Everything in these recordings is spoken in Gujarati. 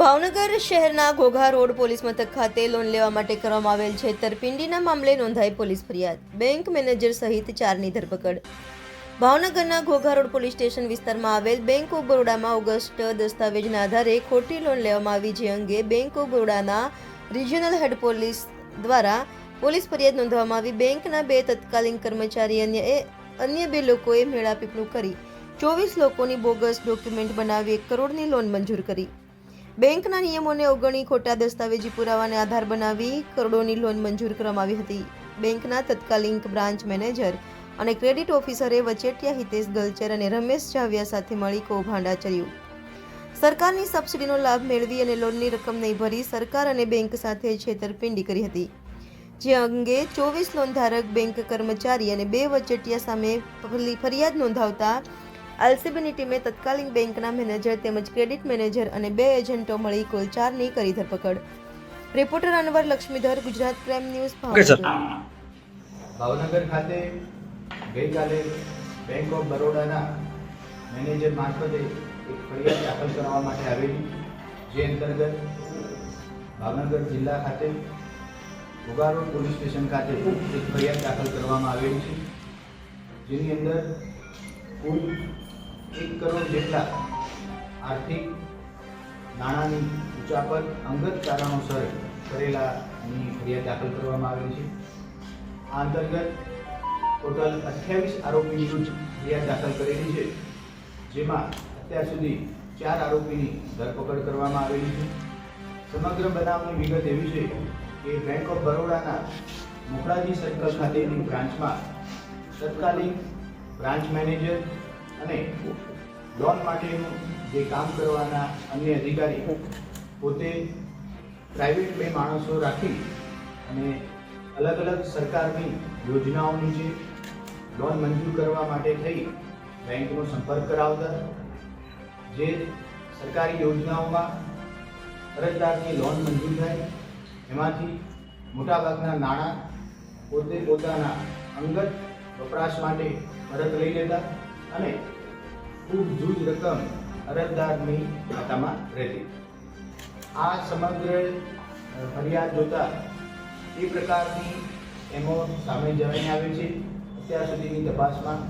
ભાવનગર શહેરના ઘોઘા રોડ પોલીસ મથક ખાતે લોન લેવા માટે કરવામાં આવેલ છેતરપિંડીના મામલે નોંધાઈ પોલીસ ફરિયાદ. બેંક મેનેજર સહિત ચારની ધરપકડ. ભાવનગરના ઘોઘા રોડ પોલીસ સ્ટેશન વિસ્તારમાં આવેલ બેંક ઓફ બરોડામાં ઓગસ્ટ દસ્તાવેજના આધારે ખોટી લોન લેવામાં આવી, જે અંગે બેંક ઓફ બરોડાના રિજિયનલ હેડ પોલીસ દ્વારા પોલીસ ફરિયાદ નોંધવામાં આવી. બેંકના બે તત્કાલીન કર્મચારી અન્ય અન્ય બે લોકોએ મેળાપીપણું કરી ચોવીસ લોકોની બોગસ ડોક્યુમેન્ટ બનાવી એક કરોડની લોન મંજૂર કરી. બેંકના નિયમોને અવગણી ખોટા દસ્તાવેજી પુરાવાને આધાર બનાવી કરોડોની લોન મંજૂર કરવામાં હતી. બેંકના તત્કાલીન બ્રાન્ચ મેનેજર અને ક્રેડિટ ઓફિસરે વચેટિયા હિતેશ ગલચર અને રમેશ જાવિયા સાથે મળી કૌભાંડ આચર્યું સરકારની સબસિડીનો લાભ મેળવી અને લોનની રકમ નહીં ભરી સરકાર અને બેંક સાથે છેતરપિંડી કરી હતી. જે અંગે ચોવીસ લોનધારક બેંક કર્મચારી અને બે વચેટિયા સામે ફરી- ફરિયાદ નોંધાવતા એલસીબીની ટીમે તત્કાલીન બેંકના મેનેજર તેમજ ક્રેડિટ મેનેજર અને બે એજન્ટો મળી કુલ ચારની કરી ધરપકડ. Reporter Anwar Laxmidhar Gujarat crime news Bhavnagar. ખાતે ગઈકાલે બેંક ઓફ બરોડાના મેનેજર મારફતે એક ફરિયાદ દાખલ કરવા માટે આવેલી જે અંતર્ગત ભાવનગર જિલ્લા ખાતે ઉગારો પોલીસ સ્ટેશન ખાતે એક ફરિયાદ દાખલ કરવામાં આવેલી છે. જેની અંદર કુલ એક કરોડ જેટલા આર્થિક નાણાંની ઉચાપત અંગત કારણોસર કરેલાની ફરિયાદ દાખલ કરવામાં આવેલી છે. આ અંતર્ગત ટોટલ અઠ્યાવીસ આરોપીની વિરુદ્ધ ફરિયાદ દાખલ કરેલી છે, જેમાં અત્યાર સુધી ચાર આરોપીની ધરપકડ કરવામાં આવેલી છે. સમગ્ર બનાવની વિગત એવી છે કે બેંક ઓફ બરોડાના મોકળાજી સર્કલ ખાતેની બ્રાન્ચમાં તત્કાલીન બ્રાન્ચ મેનેજર અને લોન માટેનું જે કામ કરવાના અન્ય અધિકારી પોતે પ્રાઇવેટ બે માણસો રાખી અને અલગ અલગ સરકારની યોજનાઓની જે લોન મંજૂર કરવા માટે થઈ, બેંકનો સંપર્ક કરાવતા, જે સરકારી યોજનાઓમાં અરજદારની લોન મંજૂર થાય, એમાંથી મોટાભાગના નાણાં પોતે પોતાના અંગત વપરાશ માટે પરત લઈ લેતા અને ખૂબ જૂજ રકમ અરજદારની ખાતામાં રહેતી. આ સમગ્ર ફરિયાદ જોતા એ પ્રકારની એમો સામે જણાઈ આવે છે. અત્યાર સુધીની તપાસમાં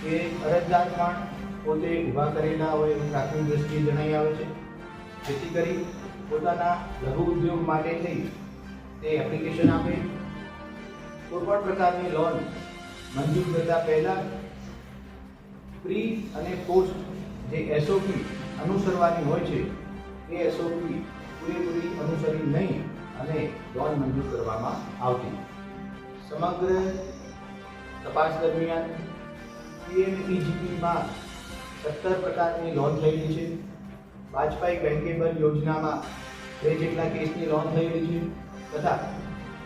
કે અરજદાર પણ પોતે ઊભા કરેલા હોય એવું પ્રાથમિક દ્રષ્ટિએ જણાઈ આવે છે. જેથી કરી પોતાના લઘુ ઉદ્યોગ માટે થઈ તે એપ્લિકેશન આપે. કોઈપણ પ્રકારની લોન મંજૂર કરતા પહેલા પ્રી અને પોસ્ટ જે એસઓપી અનુસરવાની હોય છે, એ એસઓપી પૂરેપૂરી અનુસરી નહીં અને લોન મંજૂર કરવામાં આવતી સમગ્ર તપાસ દરમિયાન પીએમઈજીપીમાં સત્તર પ્રકારની લોન થયેલી છે. વાજપાઈ બેન્કેબલ યોજનામાં બે જેટલા કેસની લોન થયેલી છે તથા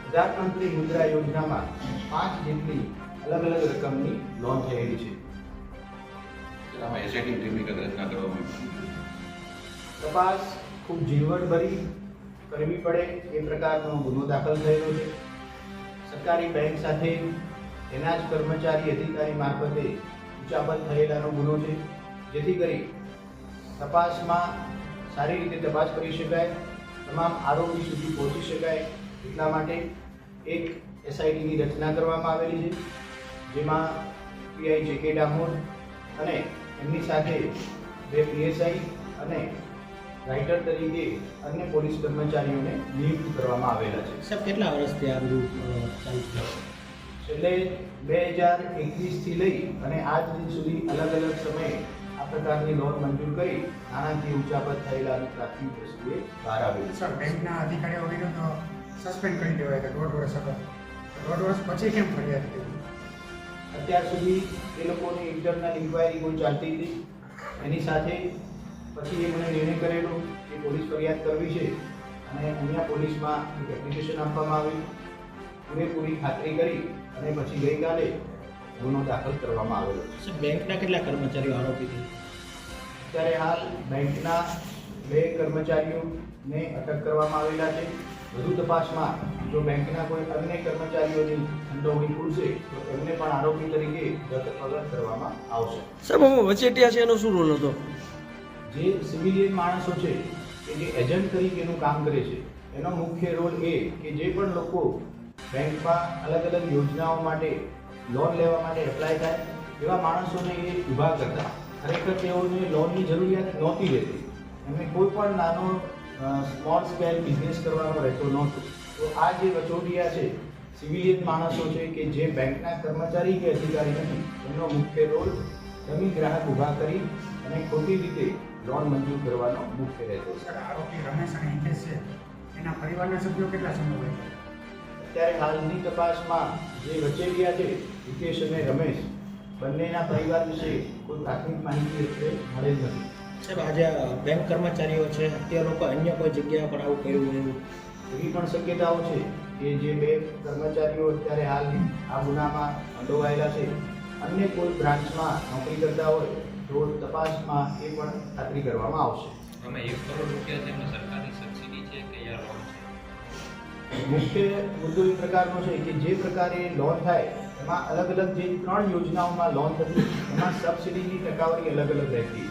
પ્રધાનમંત્રી મુદ્રા યોજનામાં પાંચ જેટલી અલગ અલગ રકમની લોન થયેલી છે. આમાં એસઆઈટી ટીમની રચના કરવામાં આવી તપાસ ખૂબ ઝીણવટભરી કરવી પડે એ પ્રકારનો ગુનો દાખલ થયેલો છે. સરકારી બેંક સાથે એના જ કર્મચારી અધિકારી મારફતે ઉચાપત થયેલાનો ગુનો છે. જેથી કરી તપાસમાં સારી રીતે તપાસ કરી શકાય, તમામ આરોપી સુધી પહોંચી શકાય એટલા માટે એક એસઆઈટીની રચના કરવામાં આવેલી છે, જેમાં પીઆઈ જે કે ડામોર અને એમની સાથે બે પીએસઆઈ અને રાઇટર તરીકે અન્ય પોલીસ કર્મચારીઓને નિયુક્ત કરવામાં આવેલા છે. સાહેબ કેટલા વર્ષથી આ બધું ચાલુ છે? છેલ્લે બે હજાર એકવીસથી લઈ અને આજ દિન સુધી અલગ અલગ સમયે આ પ્રકારની લોન મંજૂર કરી નાણાકીય ઉચાપત થયેલા પ્રાથમિક દ્રષ્ટિએ બહાર આવેલી સર બેંકના અધિકારીઓ વિરુદ્ધ સસ્પેન્ડ કરી દેવાય હતા દોઢ વર્ષ અગાઉ. દોઢ વર્ષ પછી કેમ ફરિયાદ કરી? અત્યાર સુધી એ લોકોની ઇન્ટરનલ ઇન્ક્વાયરી કોઈ ચાલતી હતી? એની સાથે પછી એ મને નિર્ણય કરેલો કે પોલીસ ફરિયાદ કરવી છે અને અહીંયા પોલીસમાં એક એપ્લિકેશન આપવામાં આવી પૂરેપૂરી ખાતરી કરી અને પછી ગઈકાલે ગુનો દાખલ કરવામાં આવેલો છે. બેંકના કેટલા કર્મચારીઓ આરોપી છે? અત્યારે હાલ બેંકના બે કર્મચારીઓને અટક કરવામાં આવેલા છે. વધુ તપાસમાં જો બેંકના કોઈ અન્ય કર્મચારીઓની સંડોવણી ખુલશે તો એમને પણ આરોપી તરીકે ધરપકડ કરવામાં આવશે. સાહેબ હું વચેટિયા છે એનો શું રોલ હતો? જે સિવિલિયન માણસો છે કે જે એજન્ટ તરીકેનું કામ કરે છે એનો મુખ્ય રોલ એ કે જે પણ લોકો બેંકમાં અલગ અલગ યોજનાઓ માટે લોન લેવા માટે એપ્લાય થાય એવા માણસોને એ ઊભા કરતા. ખરેખર તેઓને લોનની જરૂરિયાત નહોતી રહેતી. એમને કોઈ પણ નાનો સ્મોલ સ્કેલ બિઝનેસ કરવાનો રહેતો નહોતો. તો આ જે વચોટિયા છે સિવિલિયન માણસો છે કે જે બેંકના કર્મચારી કે અધિકારી નથી એમનો મુખ્ય રોલ નવી ગ્રાહક ઊભા કરી અને ખોટી રીતે લોન મંજૂર કરવાનો મુખ્ય રહેતો સર આરોપી રમેશ અને હિતેશ છે. એના પરિવારના સભ્યો કેટલા સમય અત્યારે હાલની તપાસમાં જે વચેટિયા છે હિતેશ અને રમેશ બંનેના પરિવાર વિશે કોઈ પ્રાથમિક માહિતી અત્યારે મળેલ નથી. સાહેબ આજે બેંક કર્મચારીઓ છે તે લોકો અન્ય કોઈ જગ્યા પર આવું કર્યું હોય એવું? એવી પણ શક્યતાઓ છે કે જે બે કર્મચારીઓ અત્યારે હાલ આ ગુનામાં સંડોવાયેલા છે. અન્ય કોઈ બ્રાન્ચમાં નોકરી કરતા હોય તો તપાસમાં એ પણ ખાતરી કરવામાં આવશે. અમે એક કરોડ રૂપિયા છે એમને સરકારની સબસિડી છે કે યા લોન છે? મુખ્ય મુદ્દો એ પ્રકારનો છે કે જે પ્રકારે લોન થાય એમાં અલગ અલગ જે ત્રણ યોજનાઓમાં લોન થતી એમાં સબસિડીની ટકાવારી અલગ અલગ રહેતી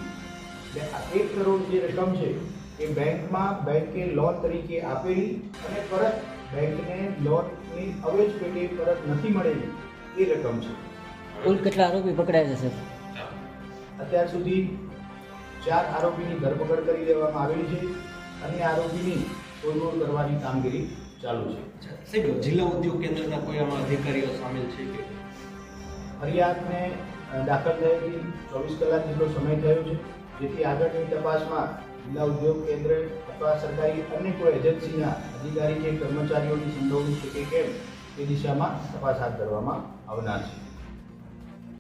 એટલે આ એક કરોડ જે રકમ છે એ બેંકમાં બેંકે લોન તરીકે આપેલી અને પરત બેંકને લોનની અવેજ પેટે પરત નથી મળેલી એ રકમ છે. કુલ કેટલા આરોપી પકડાયા છે સર? અત્યાર સુધી ચાર આરોપીની ધરપકડ કરી દેવામાં આવેલી છે અન્ય આરોપીની શોધખોળ કરવાની કામગીરી ચાલુ છે. સાહેબ જિલ્લા ઉદ્યોગ કેન્દ્રના કોઈ આમાં અધિકારીઓ સામેલ છે કે? ફરિયાદને દાખલ થયેલી ચોવીસ કલાક જેટલો સમય થયો છે. જેથી આગળની તપાસમાં જિલ્લા ઉદ્યોગ કેન્દ્ર અથવા સરકારી અન્ય કોઈ એજન્સીના અધિકારી કે કર્મચારીઓની સંડોવણી છે કે કેમ તે દિશામાં તપાસ હાથ ધરવામાં આવનાર છે.